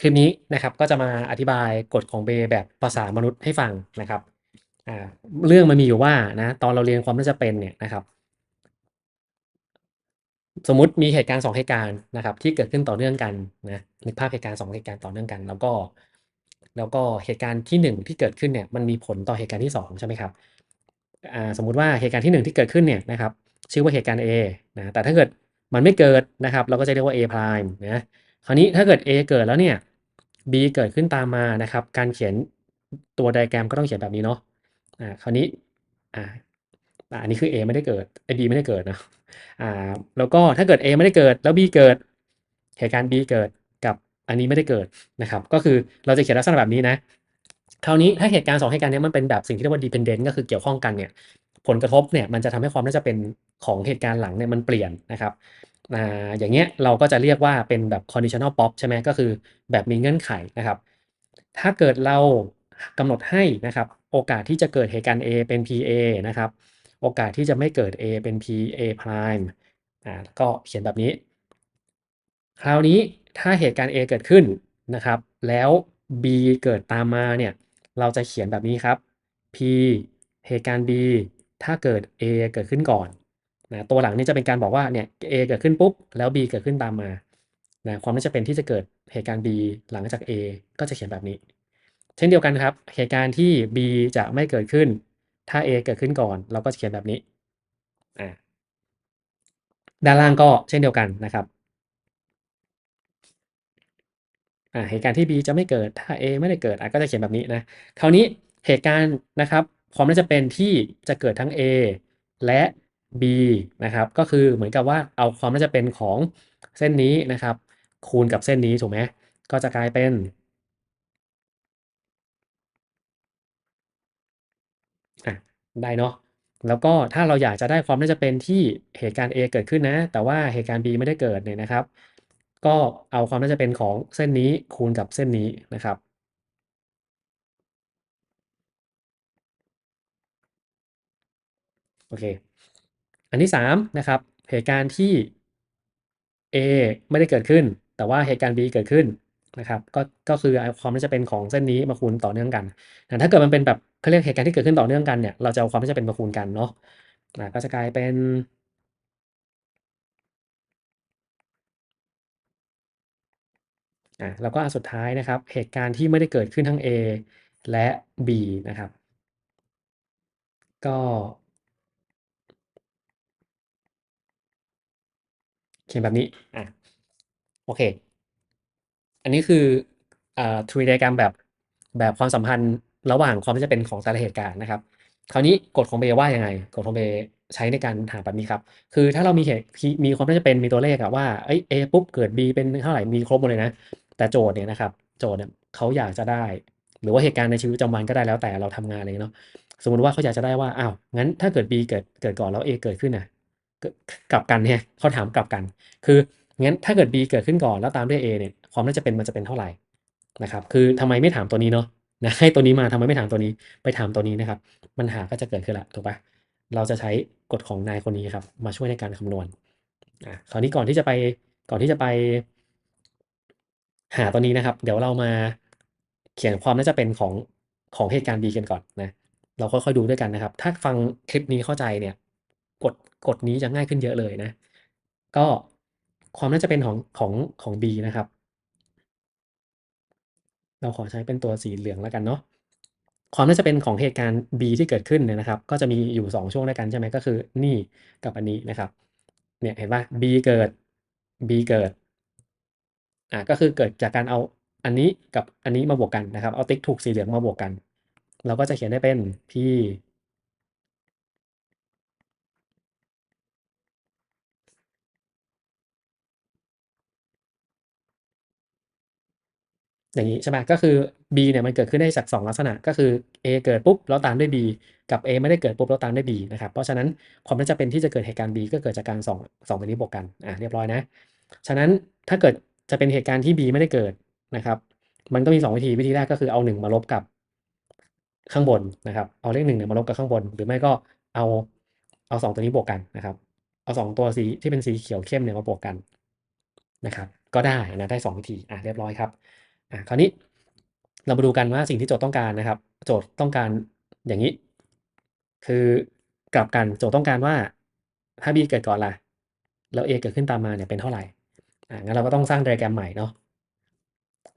คลิปนี้นะครับก็จะมาอธิบายกฎของเบย์แบบภาษามนุษย์ให้ฟังนะครับเรื่องมันมีอยู่ว่านะตอนเราเรียนความน่าจะเป็นเนี่ยนะครับ สมมติมีเหตุการณ์2เหตุการณ์นะครับ ที่เกิดขึ้นต่อเนื่องกันนะนึกภาพเหตุการณ์2เหตุการณ์ต่อเนื่องกัน แล้วก็ แล้วก็เหตุการณ์ที่1ที่เกิดขึ้นเนี่ยมันมีผลต่อเหตุการณ์ที่2ใช่ไหมครับสมมุติว่าเหตุการณ์ที่1ที่เกิดขึ้นเนี่ยนะครับชื่อว่าเหตุการณ์ A นะแต่ถ้าเกิดมันไม่เกิดนะครับ เราก็จะเรียกว่า A prime นะ คราวนี้ถ้าเกิด A เกิดแล้วเนี่ย B เกิดขึ้นตามมานะครับ การเขียนตัวไดแกรมก็ต้องเขียนแบบนี้เนาะอ่าคราวนี้อ่าอันนี้คือ A ไม่ได้เกิดไอ้ B ไม่ได้เกิดนะอ่าแล้วก็ถ้าเกิด A ไม่ได้เกิดแล้ว B เกิดเหตุการณ์ B เกิดกับอันนี้ไม่ได้เกิดนะครับ ก็คือเราจะเขียนลักษณะแบบนี้นะคราวนี้ถ้าเหตุการณ์2เหตุการณ์นี้มันเป็นแบบสิ่งที่เรียกว่า dependent ก็คือเกี่ยวข้องกันเนี่ยผลกระทบเนี่ยมันจะทำให้ความน่าจะเป็นของเหตุการณ์หลังเนี่ยมันเปลี่ยนนะครับ อย่างเงี้ยเราก็จะเรียกว่าเป็นแบบ conditional pop ใช่ไหมก็คือแบบมีเงื่อนไขนะครับ ถ้าเกิดเรากำหนดให้นะครับ โอกาสที่จะเกิดเหตุการณ์ A เป็น PA นะครับ โอกาสที่จะไม่เกิด A เป็น PA prime อ่าก็เขียนแบบนี้ คราวนี้ถ้าเหตุการณ์ A เกิดขึ้นนะครับ แล้ว B เกิดตามมาเนี่ย เราจะเขียนแบบนี้ครับ P เหตุการณ์ B ถ้าเกิด A เกิดขึ้นก่อน นะตัวหลังนี่จะเป็นการบอกว่าเนี่ย A เกิดขึ้นปุ๊บ แล้ว B เกิดขึ้นตามมานะความน่าจะเป็นที่จะเกิดเหตุการณ์ B หลังจาก A ก็จะเขียนแบบนี้ เช่นเดียวกันครับ เหตุการณ์ที่ B จะไม่เกิดขึ้น ถ้า A เกิดขึ้นก่อน เราก็จะเขียนแบบนี้อ่าด้านล่างก็เช่นเดียวกันนะครับอ่าเหตุการณ์ที่ B จะไม่เกิดถ้า A ไม่ได้เกิดอะก็จะเขียนแบบนี้นะคราวนี้เหตุการณ์นะครับ ความน่าจะเป็นที่จะเกิดทั้ง A และ B นะครับก็คือเหมือนกับว่าเอาความน่าจะเป็นของเส้นนี้นะครับ คูณกับเส้นนี้ถูกไหมก็จะกลายเป็นได้เนาะแล้วก็ถ้าเราอยากจะได้ความน่าจะเป็นที่เหตุการณ์ A เกิดขึ้นนะ แต่ว่าเหตุการณ์ B ไม่ได้เกิดเนี่ยนะครับ ก็เอาความน่าจะเป็นของเส้นนี้คูณกับเส้นนี้นะครับโอเค อันที่3นะครับเหตุการณ์ที่ A ไม่ได้เกิดขึ้น แต่ว่าเหตุการณ์ B เกิดขึ้นนะครับก็ก็คือเอาความน่าจะเป็นของเส้นนี้มาคูณต่อเนื่องกันแต่ถ้าเกิดมันเป็นแบบเขาเรียกเหตุการณ์ที่เกิดขึ้นต่อเนื่องกันเนี่ยเราจะเอาความน่าจะเป็นมาคูณกันเนาะอ่าก็จะกลายเป็น อ่าแล้วก็อันสุดท้ายนะครับ เหตุการณ์ที่ไม่ได้เกิดขึ้นทั้ง A และ B นะครับ ก็ เขียนแบบนี้อะโอเค อันนี้คืออ่า tree diagram แบบแบบความสัมพันธ์ระหว่างความที่จะเป็นของแต่ละเหตุการณ์นะครับ คราวนี้กฎของเบย์ว่ายังไง กฎของเบย์ใช้ในการหาแบบนี้ครับ คือถ้าเรามีเหตุมีความน่าจะเป็นมีตัวเลขอะว่าเอ้ย A ปุ๊บเกิด B เป็นเท่าไหร่มีครบหมดเลยนะ แต่โจทย์เนี่ยนะครับ โจทย์เนี่ยเขาอยากจะได้ หรือว่าเหตุการณ์ในชีวิตประจำวันก็ได้แล้วแต่เราทำงานอะไรเนาะ สมมุติว่าเขาอยากจะได้ว่า อ้าว งั้นถ้าเกิด B เกิดเกิดก่อนแล้ว A เกิดขึ้นน่ะ กลับกันเนี่ยเขาถามกลับกัน คืองั้นถ้าเกิด B เกิดขึ้นก่อนแล้วตามด้วย A เนี่ยความน่าจะเป็นมันจะเป็นเท่าไหร่นะครับคือทำไมไม่ถามตัวนี้เนาะนะให้ตัวนี้มาทำไมไม่ถามตัวนี้ไปถามตัวนี้นะครับปัญหาก็จะเกิดขึ้นละถูกปะเราจะใช้กฎของนายคนนี้ครับ มาช่วยในการคำนวณอะคราวนี้ก่อนที่จะไปก่อนที่จะไป หาตัวนี้นะครับ เดี๋ยวเรามาเขียนความน่าจะเป็นของของเหตุการณ์ B กันก่อนนะเราค่อยๆดูด้วยกันนะครับ ถ้าฟังคลิปนี้เข้าใจเนี่ย กฎกฎนี้จะง่ายขึ้นเยอะเลยนะ ก็ความน่าจะเป็นของของของ B นะครับ เราขอใช้เป็นตัวสีเหลืองแล้วกันเนาะความน่าจะเป็นของเหตุการณ์ B ที่เกิดขึ้นเนี่ยนะครับ ก็จะมีอยู่ 2 ช่วงด้วยกันใช่ไหมก็คือ นี่กับอันนี้นะครับ เนี่ยเห็นป่ะ B เกิด B เกิดอ่าก็คือเกิดจากการเอาอันนี้กับอันนี้มาบวกกันนะครับ เอาติ๊กถูกสีเหลืองมาบวกกัน เราก็จะเขียนได้เป็น P อย่างนี้ใช่ไหมก็คือ B เนี่ยมันเกิดขึ้นได้จาก 2 ลักษณะก็คือ A เกิดปุ๊บแล้วตามด้วย B กับ A ไม่ได้เกิดปุ๊บแล้วตามด้วย B นะครับเพราะฉะนั้นความน่าจะเป็นที่จะเกิดเหตุการณ์ B ก็เกิดจากการ2 2ตัวนี้บวกกันอ่าเรียบร้อยนะ ฉะนั้นถ้าเกิดจะเป็นเหตุการณ์ที่ B ไม่ได้เกิดนะครับ มันก็มี 2 วิธีวิธีแรกก็คือเอา 1 มาลบกับข้างบนนะครับเอาเลขหนึ่งเนี่ยมาลบกับข้างบน หรือไม่ก็เอาเอา2ตัวนี้บวกกันนะครับ เอา2ตัวสีที่เป็นสีเขียวเข้มเนี่ยมาบวกกันนะครับ ก็ได้นะได้2วิธีอะเรียบร้อยครับ อะคราวนี้เรามาดูกันว่าสิ่งที่โจทย์ต้องการนะครับ โจทย์ต้องการอย่างนี้ คือกลับกันโจทย์ต้องการว่าถ้า b เกิดก่อนล่ะ แล้ว a เกิดขึ้นตามมาเนี่ยเป็นเท่าไหร่อ่างั้นเราก็ต้องสร้างไดอะแกรมใหม่เนาะ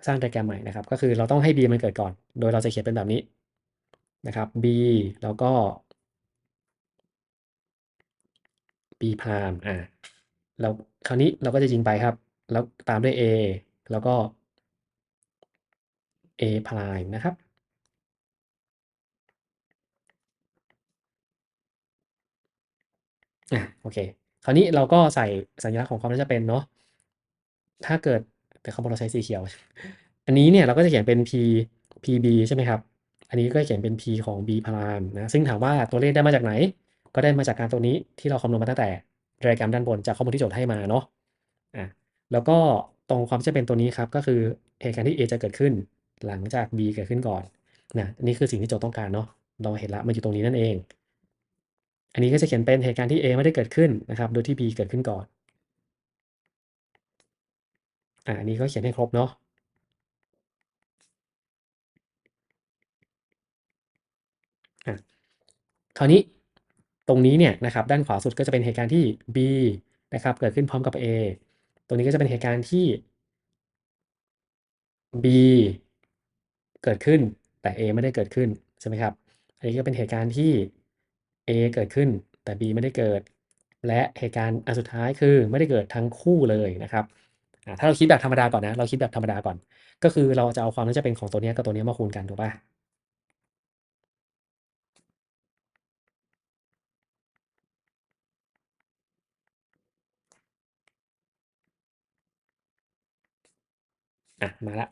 สร้างไดอะแกรมใหม่นะครับ ก็คือเราต้องให้ b มันเกิดก่อน โดยเราจะเขียนเป็นแบบนี้นะครับ b แล้วก็ b พรามอ่าแล้วคราวนี้เราก็จะยิงไปครับ แล้วตามด้วย a แล้วก็ a พรามนะครับ อะโอเค คราวนี้เราก็ใส่สัญลักษณ์ของความน่าจะเป็นเนาะ ถ้าเกิดแต่ข้างบนเราใช้สีเขียว อันนี้เนี่ยเราก็จะเขียนเป็น p pb ใช่ไหมครับ อันนี้ก็เขียนเป็น p ของ b พารามนะ ซึ่งถามว่าตัวเลขได้มาจากไหน ก็ได้มาจากการตัวนี้ที่เราคำนวณมาตั้งแต่ไดอะแกรมด้านบนจากข้อมูลที่โจทย์ให้มาเนาะ อะ แล้วก็ตรงความจะเป็นตัวนี้ครับ ก็คือเหตุการณ์ที่ a จะเกิดขึ้น หลังจาก b เกิดขึ้นก่อนนะนี่คือสิ่งที่โจทย์ต้องการเนาะเราเห็นละมันอยู่ตรงนี้นั่นเอง อันนี้ก็จะเขียนเป็นเหตุการณ์ที่ A ไม่ได้เกิดขึ้นนะครับ โดยที่ B เกิดขึ้นก่อนอ่าอันนี้ก็เขียนให้ครบเนาะอะคราวนี้ตรงนี้เนี่ยนะครับด้านขวาสุดก็จะเป็นเหตุการณ์ที่ B นะครับเกิดขึ้นพร้อมกับ A ตรงนี้ก็จะเป็นเหตุการณ์ที่ B เกิดขึ้น แต่ A ไม่ได้เกิดขึ้นใช่ไหมครับ อันนี้ก็เป็นเหตุการณ์ที่ A เกิดขึ้น แต่ B ไม่ได้เกิด และเหตุการณ์อันสุดท้ายคือไม่ได้เกิดทั้งคู่เลยนะครับถ้าเราคิดแบบธรรมดาก่อนนะ เราคิดแบบธรรมดาก่อน ก็คือเราจะเอาความน่าจะเป็นของตัวนี้กับตัวนี้มาคูณกันถูกป่ะอะมาละ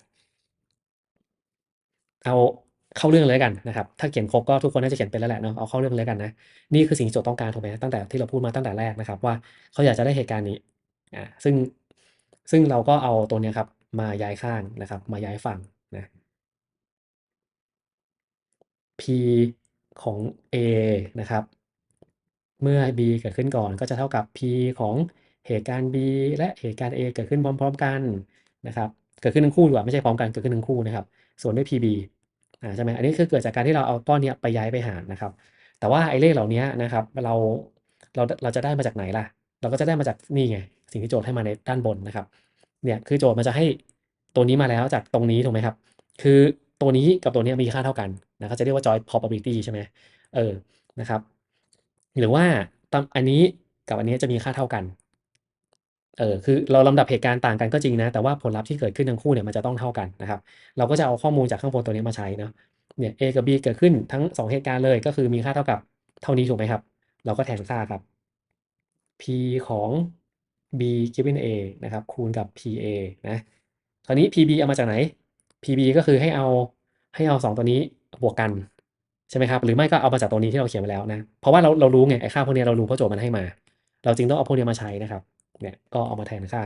เอาเข้าเรื่องเลยกันนะครับ ถ้าเขียนครบก็ทุกคนน่าจะเขียนเป็นแล้วแหละเนาะเอาเข้าเรื่องเลยกันนะนี่คือสิ่งที่โจทย์ต้องการถูกไหมตั้งแต่ที่เราพูดมาตั้งแต่แรกนะครับ ว่าเขาอยากจะได้เหตุการณ์นี้อ่าซึ่งซึ่งเราก็เอาตัวนี้ครับ มาย้ายข้างนะครับ มาย้ายฝั่งนะ p ของ a นะครับ เมื่อ b เกิดขึ้นก่อนก็จะเท่ากับ p ของเหตุการณ์ b และเหตุการณ์ a เกิดขึ้นพร้อม ๆ กันนะครับ เกิดขึ้นทั้งคู่ดีกว่าไม่ใช่พร้อมกันเกิดขึ้นทั้งคู่นะครับ ส่วนด้วย pb อ่าใช่ไหมอันนี้คือเกิดจากการที่เราเอาก้อนนี้ไปย้ายไปหารนะครับ แต่ว่าไอ้เลขเหล่านี้นะครับเราเราเราจะได้มาจากไหนล่ะ เราก็จะได้มาจากนี่ไงสิ่งที่โจทย์ให้มาในด้านบนนะครับ เนี่ยคือโจทย์มันจะให้ตัวนี้มาแล้วจากตรงนี้ถูกไหมครับ คือตัวนี้กับตัวนี้มีค่าเท่ากันนะเขาจะเรียกว่า joint probability ใช่ไหมเออนะครับ หรือว่าตามอันนี้กับอันนี้จะมีค่าเท่ากัน เออคือเราลำดับเหตุการณ์ต่างกันก็จริงนะ แต่ว่าผลลัพธ์ที่เกิดขึ้นทั้งคู่เนี่ยมันจะต้องเท่ากันนะครับ เราก็จะเอาข้อมูลจากข้างบนตัวนี้มาใช้นะเนี่ย A กับ B เกิดขึ้นทั้ง 2 เหตุการณ์เลยก็คือมีค่าเท่ากับเท่านี้ถูกไหมครับ เราก็แทนค่าครับ P ของ B given A นะครับ คูณกับ PA นะคราวนี้ PB เอามาจากไหน PB ก็คือให้เอาให้เอา 2 ตัวนี้บวกกันใช่ไหมครับ หรือไม่ก็เอามาจากตัวนี้ที่เราเขียนไว้แล้วนะ เพราะว่าเราเรารู้ไงไอ้ค่าพวกนี้เรารู้เพราะโจทย์มันให้มา เราจึงต้องเอาพวกนี้มาใช้นะครับ เนี่ยก็เอามาแทนค่า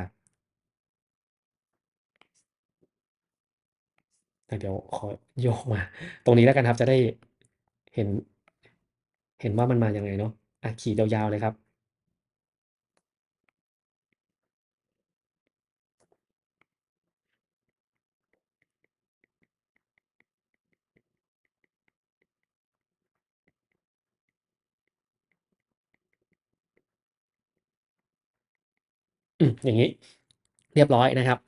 เดี๋ยวขอโยกมา ตรงนี้แล้วกันครับจะได้เห็น เห็นว่ามันมาอย่างไงเนาะอะขีดยาวๆเลยครับ อย่างนี้เรียบร้อยนะครับ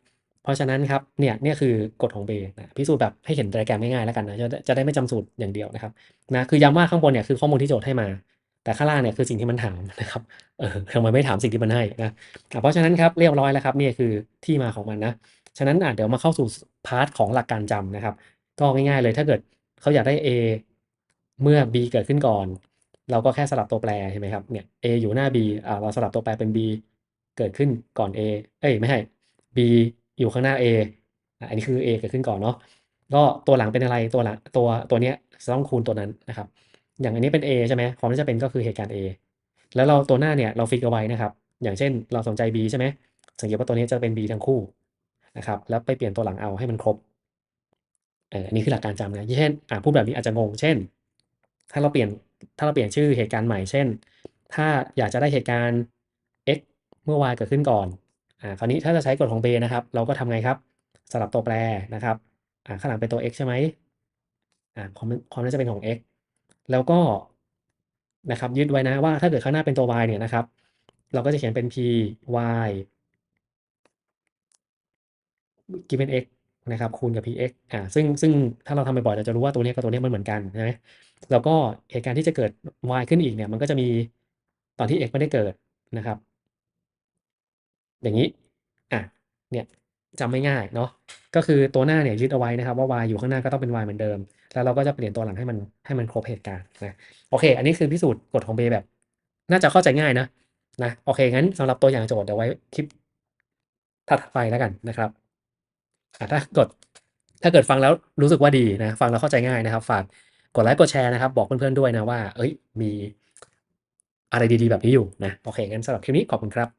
เพราะฉะนั้นครับเนี่ยเนี่ยคือกฎของเบย์นะพิสูจน์แบบให้เห็นไดอะแกรมง่ายๆแล้วกันนะจะจะได้ไม่จำสูตรอย่างเดียวนะครับนะคือย้ำว่าข้างบนเนี่ยคือข้อมูลที่โจทย์ให้มา แต่ข้างล่างเนี่ยคือสิ่งที่มันถามนะครับเออทำไมไม่ถามสิ่งที่มันให้นะเพราะฉะนั้นครับเรียบร้อยแล้วครับนี่คือที่มาของมันนะฉะนั้นอะเดี๋ยวมาเข้าสู่พาร์ทของหลักการจำนะครับ ก็ง่ายๆเลยถ้าเกิดเขาอยากได้ A เมื่อ B เกิดขึ้นก่อน เราก็แค่สลับตัวแปรใช่ไหมครับเนี่ย A อยู่หน้า B อ่าเราสลับตัวแปรเป็น B เกิดขึ้นก่อน A เอ้ยไม่ใช่ B อยู่ข้างหน้า A อันนี้คือ A เกิดขึ้นก่อนเนาะก็ตัวหลังเป็นอะไรตัวหลังตัวตัวเนี้ยจะต้องคูณตัวนั้นนะครับ อย่างอันนี้เป็น A ใช่ไหมความที่จะเป็นก็คือเหตุการณ์ A แล้วเราตัวหน้าเนี่ยเราฟิกเอาไว้นะครับ อย่างเช่นเราสนใจ B ใช่ไหมสังเกตว่าตัวนี้จะเป็น B ทั้งคู่นะครับแล้วไปเปลี่ยนตัวหลังเอาให้มันครบอันนี้คือหลักการจำนะเช่นพูดแบบนี้อาจจะงง เช่น ถ้าเราเปลี่ยนถ้าเราเปลี่ยนชื่อเหตุการณ์ใหม่ เช่น ถ้าอยากจะได้เหตุการณ์ เมื่อ y เกิดขึ้นก่อนอ่าคราวนี้ถ้าจะใช้กฎของเบนะครับ เราก็ทำไงครับสลับตัวแปรนะครับอ่าข้างหลังเป็นตัว x ใช่ไหมอ่าความความน่าจะเป็นของ x แล้วก็นะครับยึดไว้นะว่าถ้าเกิดข้างหน้าเป็นตัว y เนี่ยนะครับ เราก็จะเขียนเป็น p y given x นะครับคูณกับ px อ่าซึ่งซึ่งถ้าเราทำบ่อยๆเราจะรู้ว่าตัวเนี้ยกับตัวเนี้ยมันเหมือนกันใช่ไหมแล้วก็เหตุการณ์ที่จะเกิด y ขึ้นอีกเนี่ยมันก็จะมีตอนที่ x ไม่ได้เกิดนะครับ อย่างนี้อะเนี่ยจำไม่ง่ายเนาะก็คือตัวหน้าเนี่ยยึดเอาไว้นะครับว่า y อยู่ข้างหน้าก็ต้องเป็น y เหมือนเดิม แล้วเราก็จะเปลี่ยนตัวหลังให้มันให้มันครบเหตุการณ์นะโอเค อันนี้คือพิสูจน์กฎของเบย์แบบ น่าจะเข้าใจง่ายนะนะโอเคงั้นสำหรับตัวอย่างโจทย์เดี๋ยวไว้คลิปถัดไปแล้วกันนะครับอะถ้ากดถ้าเกิดฟังแล้วรู้สึกว่าดีนะฟังแล้วเข้าใจง่ายนะครับ ฝากกดไลค์กดแชร์นะครับ บอกเพื่อนๆด้วยนะว่า เอ้ยมีอะไรดีๆแบบนี้อยู่นะโอเคงั้นสำหรับคลิปนี้ขอบคุณครับ